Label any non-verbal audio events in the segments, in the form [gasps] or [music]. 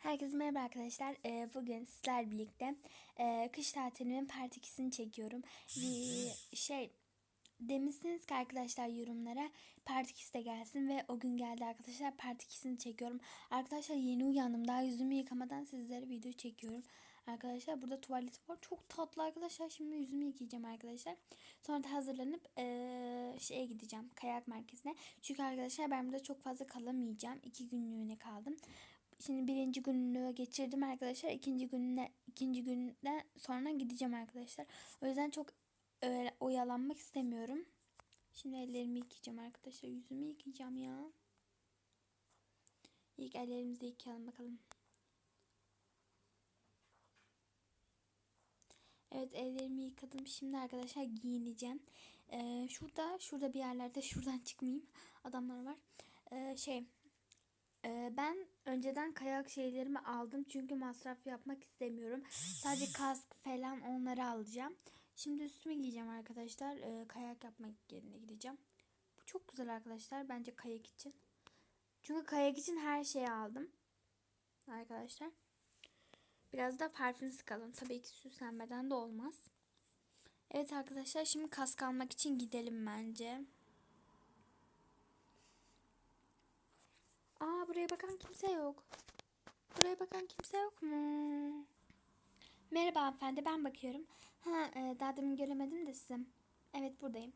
Herkese merhaba arkadaşlar. Ee, bugün sizler birlikte e, kış tatilimin part 2'sini çekiyorum. Bir şey demişsiniz ki arkadaşlar yorumlara part 2'si de gelsin ve o gün geldi arkadaşlar part 2'sini çekiyorum. Arkadaşlar yeni uyandım. Daha yüzümü yıkamadan sizlere video çekiyorum. Arkadaşlar burada tuvalet var. Çok tatlı arkadaşlar. Şimdi yüzümü yıkayacağım arkadaşlar. Sonra da hazırlanıp e, şeye gideceğim. Kayak merkezine. Çünkü arkadaşlar ben burada çok fazla kalamayacağım. İki günlüğüne kaldım. Şimdi birinci gününü geçirdim arkadaşlar. İkinci gününe ikinci günden sonra gideceğim arkadaşlar. O yüzden çok öyle oyalanmak istemiyorum. Şimdi ellerimi yıkayacağım arkadaşlar. Yüzümü yıkayacağım ya. İlk ellerimizi yıkayalım bakalım. Evet ellerimi yıkadım. Şimdi arkadaşlar giyineceğim. Ee, şurada şurada bir yerlerde şuradan çıkmayayım. Adamlar var. Ee, şey ee, ben önceden kayak şeylerimi aldım çünkü masraf yapmak istemiyorum. Sadece kask falan onları alacağım. Şimdi üstümü giyeceğim arkadaşlar. Ee, kayak yapmak yerine gideceğim. Bu çok güzel arkadaşlar bence kayak için. Çünkü kayak için her şeyi aldım. Arkadaşlar. Biraz da parfüm sıkalım. Tabii ki süslenmeden de olmaz. Evet arkadaşlar şimdi kask almak için gidelim bence. Aa buraya bakan kimse yok. Buraya bakan kimse yok mu? Merhaba hanımefendi ben bakıyorum. Ha e, daha demin göremedim de sizi. Evet buradayım.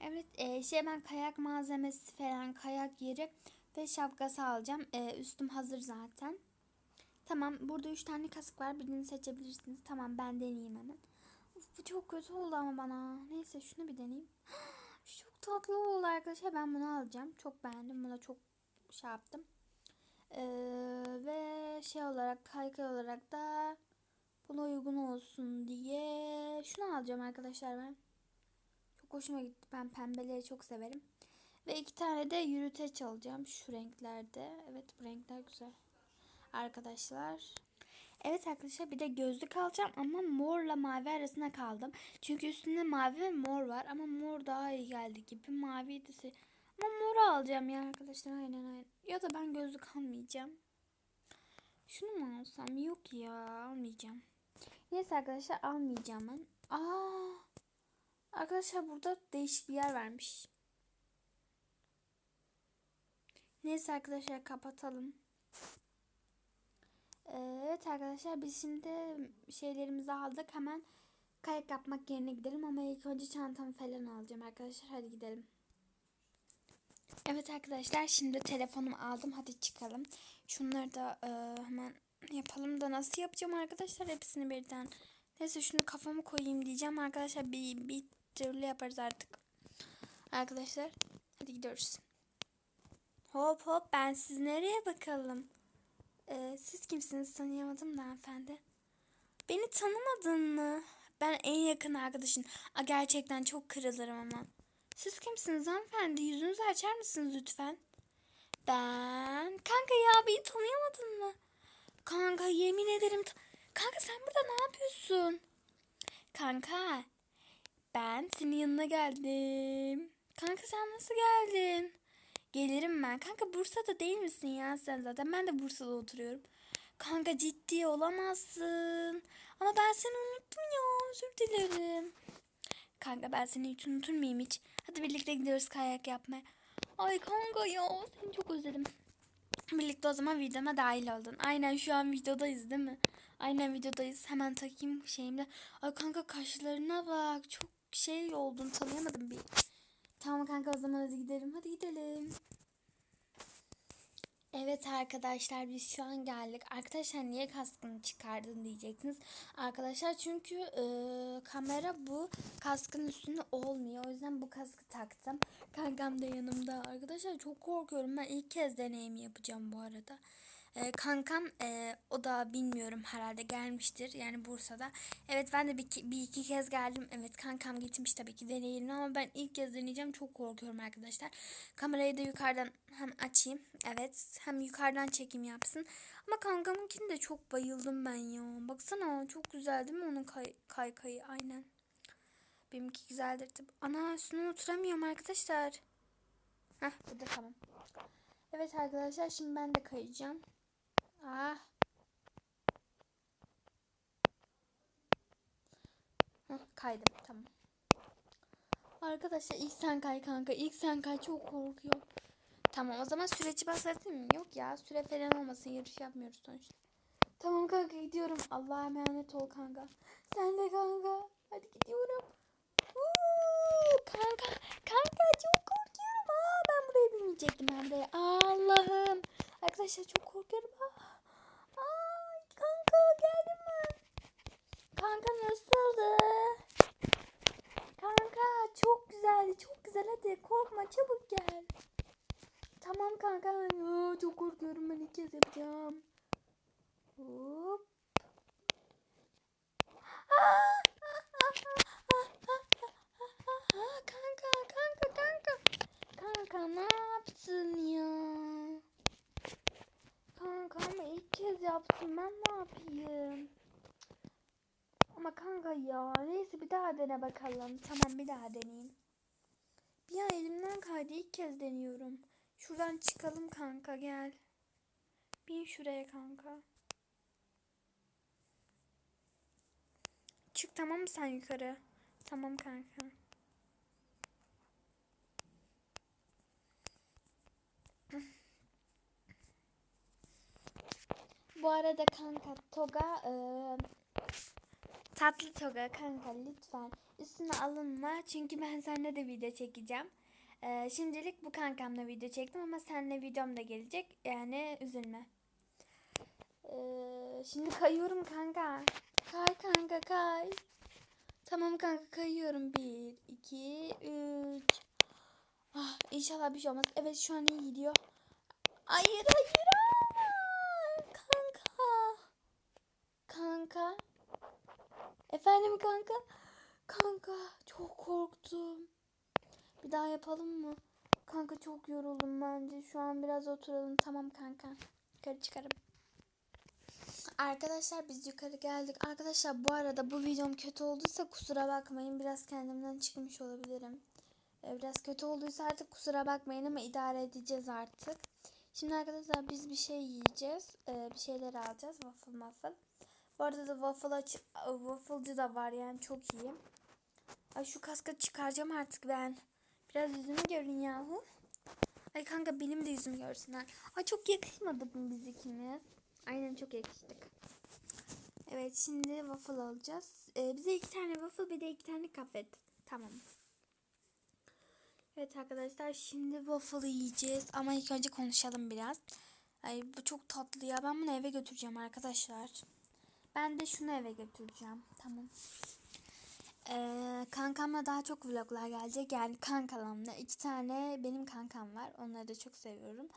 Evet e, şey ben kayak malzemesi falan kayak yeri ve şapkası alacağım. E, üstüm hazır zaten. Tamam burada üç tane kasık var birini seçebilirsiniz. Tamam ben deneyeyim hemen. Of, bu çok kötü oldu ama bana. Neyse şunu bir deneyeyim. [gasps] Çok tatlı oldu arkadaşlar ben bunu alacağım. Çok beğendim. Buna çok şey yaptım. Ee, ve şey olarak kaykay olarak da buna uygun olsun diye şunu alacağım arkadaşlar ben. Çok hoşuma gitti. Ben pembeleri çok severim. Ve iki tane de yürüteç alacağım şu renklerde. Evet bu renkler güzel. Arkadaşlar. Evet arkadaşlar bir de gözlük alacağım ama morla mavi arasında kaldım. Çünkü üstünde mavi ve mor var ama mor daha iyi geldi gibi. Mavi de ama moru alacağım ya arkadaşlar aynen aynen. Ya da ben gözlük almayacağım. Şunu mu alsam? Yok ya almayacağım. Neyse arkadaşlar almayacağım ben. Aa, arkadaşlar burada değişik bir yer vermiş. Neyse arkadaşlar kapatalım. Evet arkadaşlar biz şimdi şeylerimizi aldık. Hemen kayak yapmak yerine gidelim ama ilk önce çantamı falan alacağım arkadaşlar. Hadi gidelim. Evet arkadaşlar şimdi telefonumu aldım. Hadi çıkalım. Şunları da e, hemen yapalım da nasıl yapacağım arkadaşlar hepsini birden. Neyse şunu kafamı koyayım diyeceğim arkadaşlar. Bir, bir türlü yaparız artık. Arkadaşlar hadi gidiyoruz. Hop hop ben siz nereye bakalım? Ee, siz kimsiniz tanıyamadım da hanımefendi. Beni tanımadın mı? Ben en yakın arkadaşın. A, gerçekten çok kırılırım ama. Siz kimsiniz hanımefendi? Yüzünüzü açar mısınız lütfen? Ben... Kanka ya beni tanıyamadın mı? Kanka yemin ederim... Kanka sen burada ne yapıyorsun? Kanka ben senin yanına geldim. Kanka sen nasıl geldin? Gelirim ben. Kanka Bursa'da değil misin ya sen zaten? Ben de Bursa'da oturuyorum. Kanka ciddi olamazsın. Ama ben seni unuttum ya. Özür dilerim. Kanka ben seni hiç unutur muyum hiç? Hadi birlikte gidiyoruz kayak yapmaya. Ay kanka ya seni çok özledim. Birlikte o zaman videoma dahil oldun. Aynen şu an videodayız değil mi? Aynen videodayız. Hemen takayım şeyimde. Ay kanka kaşlarına bak. Çok şey oldun tanıyamadım bir. Tamam kanka o zaman hadi gidelim. Hadi gidelim. Evet arkadaşlar biz şu an geldik. Arkadaşlar niye kaskını çıkardın diyeceksiniz. Arkadaşlar çünkü e, kamera bu kaskın üstünde olmuyor. O yüzden bu kaskı taktım. Kankam da yanımda. Arkadaşlar çok korkuyorum. Ben ilk kez deneyim yapacağım bu arada. E, kankam e, o da bilmiyorum herhalde gelmiştir yani Bursa'da. Evet ben de bir, bir iki kez geldim. Evet kankam gitmiş tabii ki deneyelim ama ben ilk kez deneyeceğim. Çok korkuyorum arkadaşlar. Kamerayı da yukarıdan hem açayım. Evet hem yukarıdan çekim yapsın. Ama kankamınkini de çok bayıldım ben ya. Baksana çok güzel değil mi onun kay kaykayı aynen. Benimki güzeldir tabii. Ana üstüne oturamıyorum arkadaşlar. Heh burada tamam. Evet arkadaşlar şimdi ben de kayacağım. Ah. Kaydım tamam. Arkadaşlar ilk sen kay kanka. İlk sen kay çok korkuyor. Tamam o zaman süreci başlatayım mı? Yok ya süre falan olmasın. Yarış yapmıyoruz sonuçta. Tamam kanka gidiyorum. Allah'a emanet ol kanka. Sen de kanka. Hadi gidiyorum. Uuu, kanka kanka çok korkuyorum. Aa, ben buraya binmeyecektim ben buraya. Allah'ım. Arkadaşlar çok korkuyorum. Aa, ay kanka geldin mi? Kanka nasıldı? Kanka çok güzeldi çok güzel hadi korkma çabuk gel. Tamam kanka Aa, çok korkuyorum ben ilk kez yapacağım. Hop. Aa! Aa, kanka kanka kanka. Kanka ne yaptın ya? Kanka ama ilk kez yaptım ben ne yapayım? Ama kanka bir daha dene bakalım. Tamam bir daha deneyeyim. Bir an elimden kaydı ilk kez deniyorum. Şuradan çıkalım kanka gel. Bin şuraya kanka. Çık tamam mı sen yukarı? Tamam kanka. Bu arada kanka Toga e, tatlı Toga kanka lütfen üstüne alınma çünkü ben seninle de video çekeceğim. E, şimdilik bu kankamla video çektim ama seninle videom da gelecek yani üzülme. E, şimdi kayıyorum kanka. Kay kanka kay. Tamam kanka kayıyorum. Bir, iki, üç. Ah, inşallah bir şey olmaz. Evet şu an iyi gidiyor. Hayır hayır. Aa! Kanka. Kanka. Efendim kanka. Kanka çok korktum. Bir daha yapalım mı? Kanka çok yoruldum bence. Şu an biraz oturalım. Tamam kanka. Yukarı çıkarım. Arkadaşlar biz yukarı geldik. Arkadaşlar bu arada bu videom kötü olduysa kusura bakmayın. Biraz kendimden çıkmış olabilirim. Ee, Biraz kötü olduysa artık kusura bakmayın ama idare edeceğiz artık. Şimdi arkadaşlar biz bir şey yiyeceğiz. Ee, bir şeyler alacağız. Waffle muffle. Bu arada da waffle aç wafflecı da var yani çok iyi. Ay şu kaskı çıkaracağım artık ben. Biraz yüzümü görün yahu. Ay kanka benim de yüzümü görsünler. Ay çok yakışmadı mı biz ikimiz? Aynen çok yakıştık. Evet şimdi waffle alacağız. Ee, bize iki tane waffle bir de iki tane kahve. Tamam. Evet arkadaşlar şimdi waffle yiyeceğiz. Ama ilk önce konuşalım biraz. Ay bu çok tatlı ya. Ben bunu eve götüreceğim arkadaşlar. Ben de şunu eve götüreceğim. Tamam. Ee, kankamla daha çok vloglar gelecek. Yani kankalamla. iki tane benim kankam var. Onları da çok seviyorum.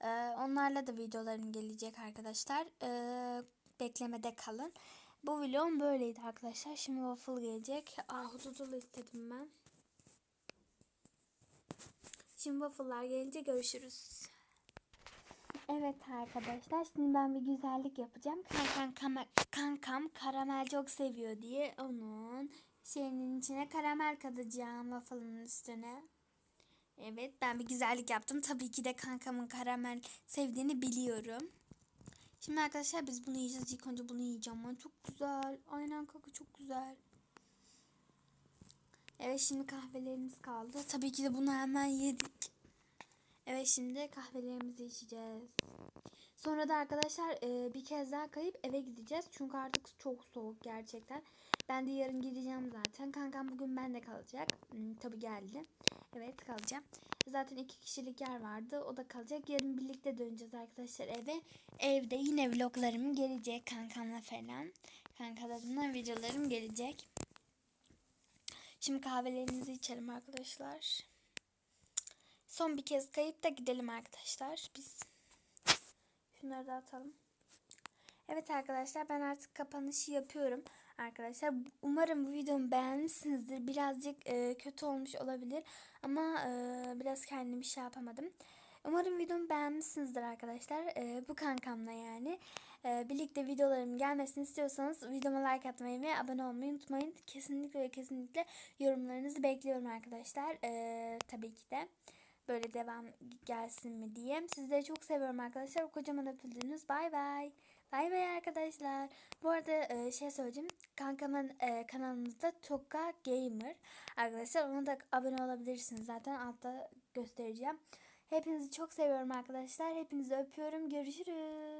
Ee, onlarla da videolarım gelecek arkadaşlar. Ee, beklemede kalın. Bu vlogum böyleydi arkadaşlar. Şimdi waffle gelecek. Ahududulu istedim ben. Şimdi waffle'lar gelince görüşürüz. Evet arkadaşlar şimdi ben bir güzellik yapacağım. Kankam, kama- kankam karamel çok seviyor diye onun şeyinin içine karamel katacağım waffle'ın üstüne. Evet ben bir güzellik yaptım. Tabii ki de kankamın karamel sevdiğini biliyorum. Şimdi arkadaşlar biz bunu yiyeceğiz. İlk önce bunu yiyeceğim. Ay, çok güzel. Aynen kanka çok güzel. Evet şimdi kahvelerimiz kaldı. Tabii ki de bunu hemen yedik. Evet şimdi kahvelerimizi içeceğiz. Sonra da arkadaşlar e, bir kez daha kayıp eve gideceğiz. Çünkü artık çok soğuk gerçekten. Ben de yarın gideceğim zaten. Kankam bugün bende kalacak. Hmm, tabii geldi. Evet kalacağım. Zaten iki kişilik yer vardı. O da kalacak. Yarın birlikte döneceğiz arkadaşlar eve. Evde yine vloglarım gelecek kankamla falan. Kankalarımla videolarım gelecek. Şimdi kahvelerimizi içelim arkadaşlar. Son bir kez kayıp da gidelim arkadaşlar. Biz şunları da atalım. Evet arkadaşlar ben artık kapanışı yapıyorum. Arkadaşlar umarım bu videomu beğenmişsinizdir. Birazcık e, kötü olmuş olabilir ama e, biraz kendimi şey yapamadım. Umarım videomu beğenmişsinizdir arkadaşlar. E, bu kankamla yani. E, birlikte videolarım gelmesini istiyorsanız videoma like atmayı ve abone olmayı unutmayın. Kesinlikle ve kesinlikle yorumlarınızı bekliyorum arkadaşlar. E, tabii ki de. Böyle devam gelsin mi diye. Sizleri çok seviyorum arkadaşlar. Kocaman öpüldünüz. Bay bay. Bay bay arkadaşlar. Bu arada e, şey söyleyeyim. Kankamın e, kanalında Toka Gamer. Arkadaşlar ona da abone olabilirsiniz. Zaten altta göstereceğim. Hepinizi çok seviyorum arkadaşlar. Hepinizi öpüyorum. Görüşürüz.